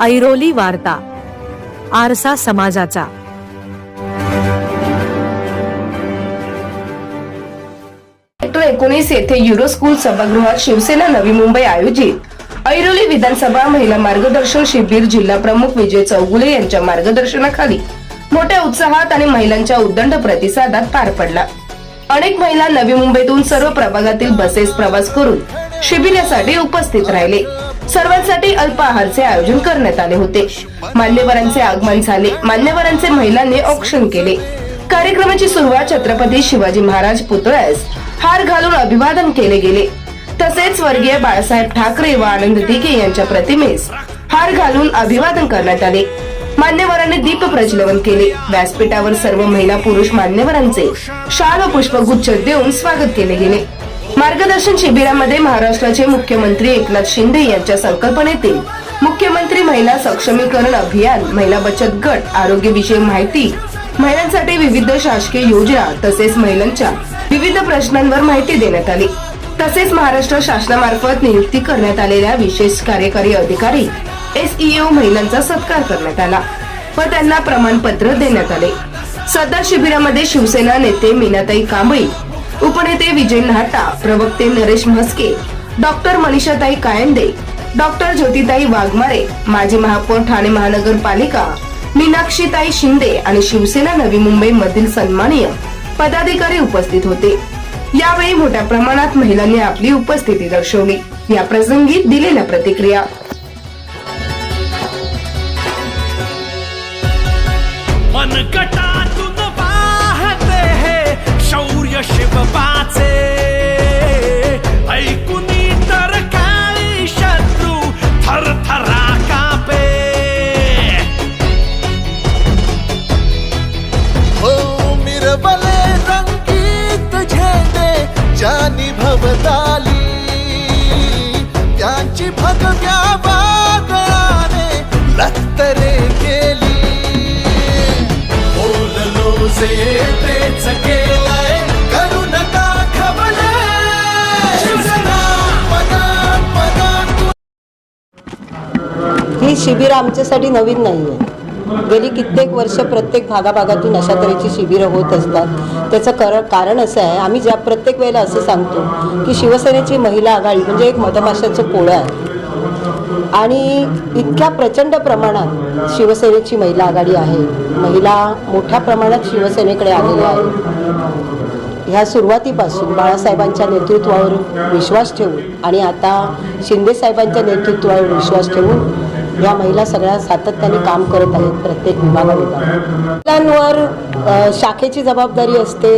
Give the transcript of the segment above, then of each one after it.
ऐरोली वार्ता आरसा समाजाचा. एकोणीस येथे युरो स्कूल सभागृहात शिवसेना नवी मुंबई आयोजित. ऐरोली विधानसभा महिला मार्गदर्शन शिबिर जिल्हा प्रमुख विजय चौगुले यांच्या मार्गदर्शनाखाली मोठ्या उत्साहात आणि महिलांच्या उद्दंड प्रतिसादात पार पडला. अनेक महिला नवी मुंबईतून सर्व प्रभागातील बसेस प्रवास करून शिबिरासाठी उपस्थित राहिले. सर्वांसाठी अल्प आहारचे आयोजन करण्यात आले होते. मान्यवरांचे आगमन झाले. मान्यवरांचे महिलांनी औक्षण केले. कार्यक्रमाची सुरुवात छत्रपती शिवाजी महाराज पुतळ्यास हार घालून अभिवादन केले गेले. तसेच स्वर्गीय बाळासाहेब ठाकरे व आनंद दिघे यांच्या प्रतिमेस हार घालून अभिवादन करण्यात आले. मान्यवरांनी दीप प्रज्वलन केले. व्यासपीठावर सर्व महिला पुरुष मान्यवरांचे शाल व पुष्पगुच्छ देऊन स्वागत केले गेले. मार्गदर्शन शिबिरामध्ये महाराष्ट्राचे मुख्यमंत्री एकनाथ शिंदे यांच्या संकल्पनेतील मुख्यमंत्री महिला सक्षमीकरण अभियान महिला बचत गट आरोग्यविषयक माहिती महिलांसाठी विविध शासकीय योजना तसेच महिलांच्या विविध प्रश्नांवर माहिती देण्यात आली. तसेच महाराष्ट्र शासनामार्फत नियुक्ती करण्यात आलेल्या विशेष कार्यकारी अधिकारी एसईओ महिलांचा सत्कार करण्यात आला व त्यांना प्रमाणपत्र देण्यात आले. सदर शिबिरामध्ये शिवसेना नेते मीनाताई कांबळी उपनेते विजय नाहटा प्रवक्ते नरेश म्हस्के डॉक्टर मनीषाताई कायंदे डॉक्टर ज्योतिताई वाघमारे माजी महापौर ठाणे महानगरपालिका मीनाक्षीताई शिंदे आणि शिवसेना नवी मुंबई मधील सन्माननीय पदाधिकारी उपस्थित होते. यावेळी मोठ्या प्रमाणात महिलांनी आपली उपस्थिती दर्शवली. या प्रसंगी दिलेल्या प्रतिक्रिया. मनकटातून 个十不八 शिबिरं आमच्यासाठी नवीन नाही आहे गेली कित्येक वर्ष प्रत्येक भागाभागातून अशा तऱ्हेची शिबिरं होत असतात. त्याचं कर कारण असं आहे आम्ही ज्या प्रत्येक वेळेला असं सांगतो की शिवसेनेची महिला आघाडी म्हणजे एक मधमाशाचं पोळं आहे. आणि इतक्या प्रचंड प्रमाणात शिवसेनेची महिला आघाडी आहे. महिला मोठ्या प्रमाणात शिवसेनेकडे आलेल्या आहेत. ह्या सुरुवातीपासून बाळासाहेबांच्या नेतृत्वावर विश्वास ठेवून आणि आता शिंदे साहेबांच्या नेतृत्वावर विश्वास ठेवून या महिला सगळ्या सातत्याने काम करत आहेत प्रत्येक विभागाविभाग महिलांवर शाखेची जबाबदारी असते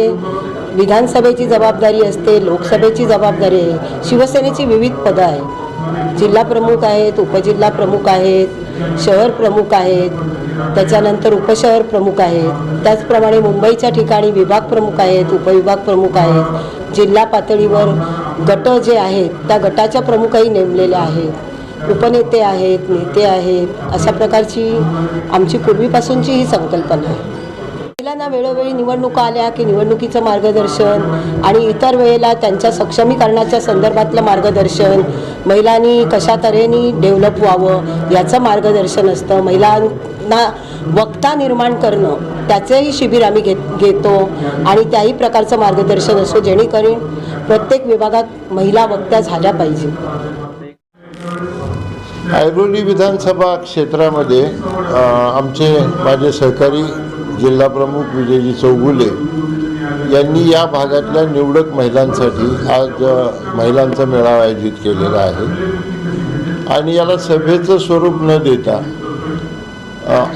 विधानसभेची जबाबदारी असते लोकसभेची जबाबदारी आहे. शिवसेनेची विविध पदं आहेत. जिल्हा प्रमुख आहेत उपजिल्हा प्रमुख आहेत शहर प्रमुख आहेत त्याच्यानंतर उपशहर प्रमुख आहेत. त्याचप्रमाणे मुंबईच्या ठिकाणी विभाग प्रमुख आहेत उपविभाग प्रमुख आहेत. जिल्हा पातळीवर गट जे आहेत त्या गटाच्या प्रमुखही नेमलेल्या आहेत. उपनेते आहेत नेते आहेत अशा प्रकारची आमची पूर्वीपासूनची ही संकल्पना आहे. महिलांना वेळोवेळी निवडणुका आल्या की निवडणुकीचं मार्गदर्शन आणि इतर वेळेला त्यांच्या सक्षमीकरणाच्या संदर्भातलं मार्गदर्शन महिलांनी कशा तऱ्हेने डेव्हलप व्हावं याचं मार्गदर्शन असतं. महिलांना वक्ता निर्माण करणं त्याचंही शिबिर आम्ही घेत घेतो आणि त्याही प्रकारचं मार्गदर्शन असतो जेणेकरून प्रत्येक विभागात महिला वक्त्या झाल्या पाहिजे. ऐरोली विधानसभा क्षेत्रामध्ये आमचे माझे सहकारी जिल्हाप्रमुख विजयजी चौगुले यांनी या भागातल्या निवडक महिलांसाठी आज महिलांचा मेळावा आयोजित केलेला आहे. आणि याला सभेचं स्वरूप न देता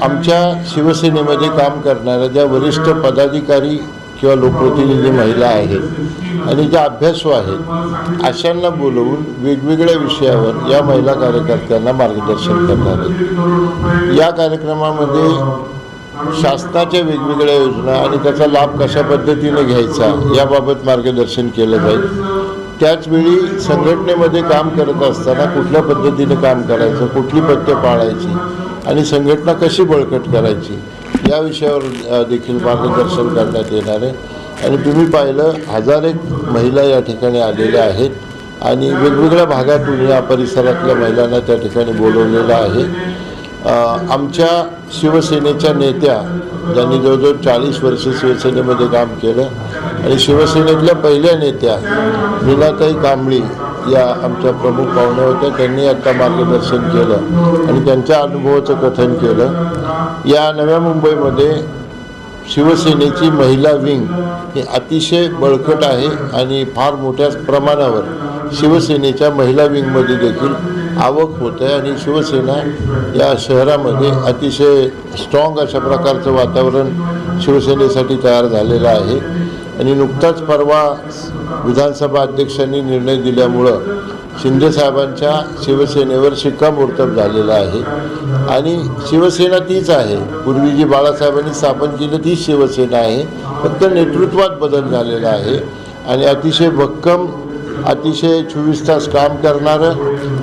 आमच्या शिवसेनेमध्ये काम करणाऱ्या ज्या वरिष्ठ पदाधिकारी किंवा लोकप्रतिनिधी महिला आहेत आणि ज्या अभ्यासू आहेत अशांना बोलवून वेगवेगळ्या विषयावर या महिला कार्यकर्त्यांना मार्गदर्शन करणार आहेत. या कार्यक्रमामध्ये शासनाच्या वेगवेगळ्या योजना आणि त्याचा लाभ कशा पद्धतीने घ्यायचा याबाबत मार्गदर्शन केलं जाईल. त्याचवेळी संघटनेमध्ये काम करत असताना कुठल्या पद्धतीने काम करायचं कुठली पथ्य पाळायची आणि संघटना कशी बळकट करायची या विषयावर देखील मार्गदर्शन करण्यात येणार आहे. आणि तुम्ही पाहिलं हजार एक महिला या ठिकाणी आलेल्या आहेत आणि वेगवेगळ्या भागातून या परिसरातल्या महिलांना त्या ठिकाणी बोलवलेलं आहे. आमच्या शिवसेनेच्या नेत्या ज्यांनी जवळजवळ चाळीस वर्ष शिवसेनेमध्ये काम केलं आणि शिवसेनेतल्या पहिल्या नेत्या मीनाताई कांबळी या आमच्या प्रमुख पाहुण्या होत्या त्यांनी आत्ता मार्गदर्शन केलं आणि त्यांच्या अनुभवाचं कथन केलं. या नव्या मुंबईमध्ये शिवसेनेची महिला विंग ही अतिशय बळकट आहे आणि फार मोठ्या प्रमाणावर शिवसेनेच्या महिला विंगमध्ये देखील आवक होत आहे आणि शिवसेना या शहरामध्ये अतिशय स्ट्रॉंग अशा प्रकारचं वातावरण शिवसेनेसाठी तयार झालेलं आहे. आणि नुकताच परवा विधानसभा अध्यक्षांनी निर्णय दिल्यामुळं शिंदेसाहेबांच्या शिवसेनेवर शिक्कामोर्तब झालेलं आहे. आणि शिवसेना तीच आहे. पूर्वी जी बाळासाहेबांनी स्थापन केलं तीच शिवसेना आहे. फक्त नेतृत्वात बदल झालेला आहे. आणि अतिशय भक्कम अतिशय चोवीस तास काम करणारं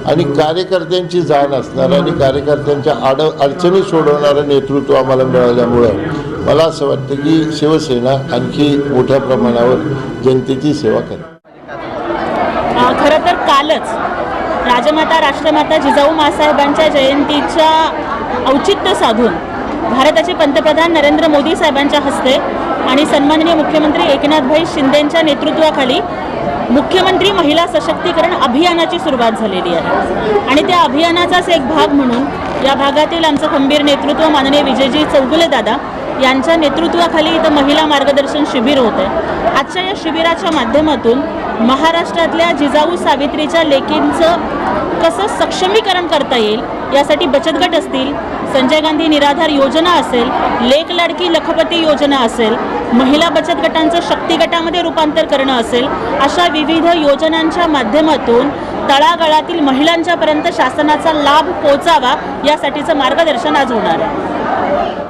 आणि कार्यकर्त्यांची जाण असणारं आणि कार्यकर्त्यांच्या आड अडचणी सोडवणारं नेतृत्व आम्हाला मिळाल्यामुळं मला असं वाटतं की शिवसेना आणखी मोठ्या प्रमाणावर जनतेची सेवा करेल कालच राजमाता राष्ट्रमाता जिजाऊ मासाहेबांच्या जयंतीच्या औचित्य साधून भारताचे पंतप्रधान नरेंद्र मोदी साहेबांच्या हस्ते आणि सन्माननीय मुख्यमंत्री एकनाथभाई शिंदेंच्या नेतृत्वाखाली मुख्यमंत्री महिला सशक्तीकरण अभियानाची सुरुवात झालेली आहे. आणि त्या अभियानाचाच एक भाग म्हणून या भागातील आमचं खंबीर नेतृत्व माननीय विजयजी चौगुले दादा यांच्या नेतृत्वाखाली इथं महिला मार्गदर्शन शिबिर होत आहे आजच्या या शिबिराच्या माध्यमातून महाराष्ट्रातल्या जिजाऊ सावित्रीच्या लेकींचं कसं सक्षमीकरण करता येईल यासाठी बचत गट असतील संजय गांधी निराधार योजना असेल लेख लाडकी लखपती योजना असेल महिला बचत गटांचं शक्ती गटामध्ये रूपांतर करणं असेल अशा विविध योजनांच्या माध्यमातून तळागाळातील महिलांच्यापर्यंत शासनाचा लाभ पोहोचावा यासाठीचं मार्गदर्शन आज होणार आहे.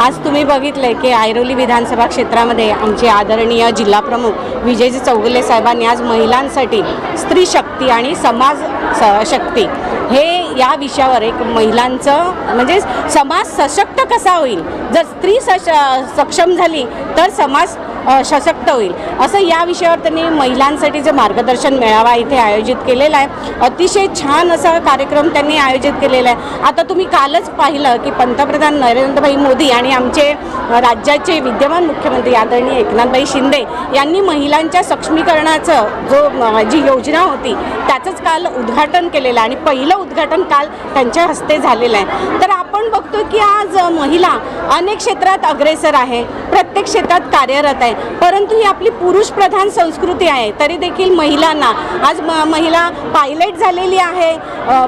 आज तुम्ही बघितलंय की ऐरोली विधानसभा क्षेत्रामध्ये आमचे आदरणीय जिल्हाप्रमुख विजयजी चौगुले साहेबांनी आज महिलांसाठी स्त्री शक्ती आणि समाज स- शक्ती हे या विषयावर एक महिलांचं म्हणजे समाज सशक्त कसा होईल? जर स्त्री सश सक्षम झाली तर समाज सशक्त होईल. असं या विषयावर त्यांनी महिलांसाठी जे मार्गदर्शन मेळावा इथे आयोजित केलेला आहे अतिशय छान असा कार्यक्रम त्यांनी आयोजित केलेला आहे. आता तुम्ही कालच पाहिलं की पंतप्रधान नरेंद्रभाई मोदी आणि आमचे राज्याचे विद्यमान मुख्यमंत्री आदरणीय एकनाथभाई शिंदे यांनी महिलांच्या सक्षमीकरणाचं जो जी योजना होती त्याचंच काल उद्घाटन केलेलं आहे आणि पहिलं उद्घाटन काल त्यांच्या हस्ते झालेलं आहे. तर आपण बघतो की आज महिला अनेक क्षेत्रात अग्रेसर आहे. प्रत्येक क्षेत्रात कार्यरत आहे परंतु ही आपली पुरुष प्रधान संस्कृती आहे. तरी देखील महिलांना आज म महिला पायलट झालेली आहे.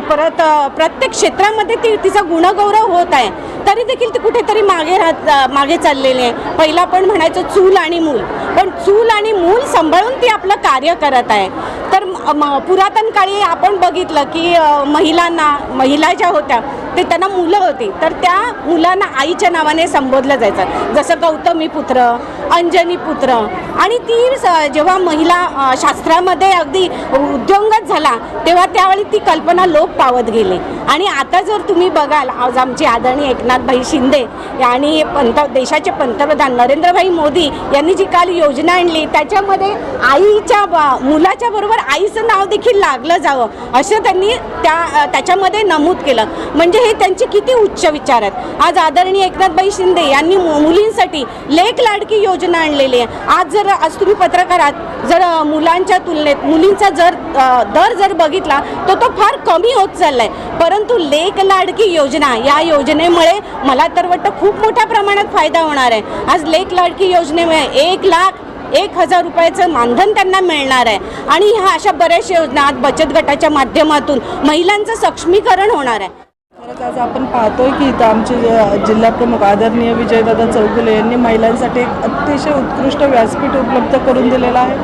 परत प्रत्येक क्षेत्रामध्ये ती तिचा गुणगौरव होत आहे. तरी देखील ती कुठेतरी मागे राहत मागे चाललेली आहे. पहिला आपण म्हणायचो चूल आणि मूल. पण चूल आणि मूल सांभाळून ती आपलं कार्य करत आहे. तर पुरातन काळी आपण बघितलं की महिलांना महिला ज्या होत्या ते त्यांना मुलं होती. तर त्या मुलांना आईच्या नावाने संबोधलं जायचं. जसं गौतमी पुत्र अंजनी पुत्र. आणि ती स- जेव्हा महिला शास्त्रामध्ये अगदी उद्योगच झाला तेव्हा त्यावेळी ती कल्पना लोप पावत गेली. आणि आता जर तुम्ही बघाल आज आमचे आदरणीय एकनाथभाई शिंदे आणि पंत देशाचे पंतप्रधान नरेंद्रभाई मोदी यांनी जी काल योजना आणली त्याच्यामध्ये आईच्या ब- मुलाच्या बरोबर आईचं नाव देखील लागलं जावं असं त्यांनी त्या त्याच्यामध्ये नमूद केलं. म्हणजे हे त्यांचे किती उच्च विचार आहेत. आज आदरणीय एकनाथभाई शिंदे यांनी मु- मुलींसाठी लेख लाडकी योजना योजना आणलेली आहे. आज जर आज तुम्ही पत्रकारात जर मुलांच्या तुलनेत मुलींचा जर दर जर बघितला तर तो फार कमी होत चाललाय. परंतु लेख लाडकी योजना या योजनेमुळे मला तर वाटतं खूप मोठ्या प्रमाणात फायदा होणार आहे. आज लेख लाडकी योजनेमुळे एक लाख एक हजार रुपयाचं मानधन त्यांना मिळणार आहे. आणि ह्या अशा बऱ्याचशा योजना आज बचत गटाच्या माध्यमातून महिलांचं सक्षमीकरण होणार आहे. आज आपण पाहतोय की इथं आमचे जिल्हाप्रमुख आदरणीय विजयदादा चौगुले यांनी महिलांसाठी एक अतिशय उत्कृष्ट व्यासपीठ उपलब्ध करून दिलेलं आहे.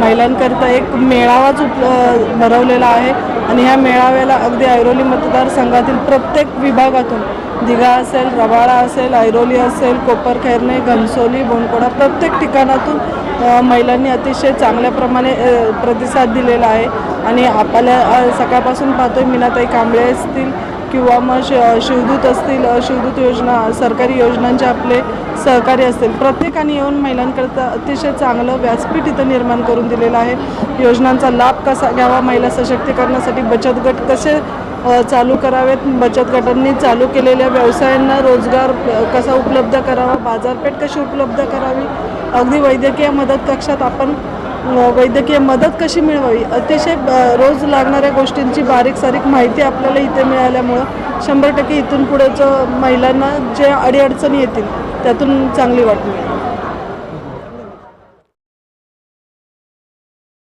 महिलांकरिता एक मेळावाच उप भरवलेला आहे आणि ह्या मेळाव्याला अगदी ऐरोली मतदारसंघातील प्रत्येक विभागातून दिघा असेल रबाळा असेल ऐरोली असेल कोपरखैरणे घनसोली बोनकोडा प्रत्येक ठिकाणातून महिलांनी अतिशय चांगल्याप्रमाणे प्रतिसाद दिलेला आहे. आणि आपल्या सकाळपासून पाहतोय मीनाताई कांबळे असतील किंवा मग श शिवदूत असतील शिवदूत योजना सरकारी योजनांचे आपले सहकारी असतील प्रत्येकाने येऊन महिलांकरता अतिशय चांगलं व्यासपीठ इथं निर्माण करून दिलेलं आहे. योजनांचा लाभ कसा घ्यावा महिला सशक्तीकरणासाठी बचत गट कसे चालू करावेत? बचत गटांनी चालू केलेल्या व्यवसायांना रोजगार कसा उपलब्ध करावा? बाजारपेठ कशी उपलब्ध करावी? अगदी वैद्यकीय मदत कक्षात आपण वैद्यकीय मदत कशी मिळवावी? अतिशय रोज लागणाऱ्या गोष्टींची बारीक सारीक माहिती आपल्याला इथे मिळाल्यामुळं शंभर टक्के इथून पुढेचं महिलांना जे अडीअडचणी येतील त्यातून चांगली वाट मिळेल.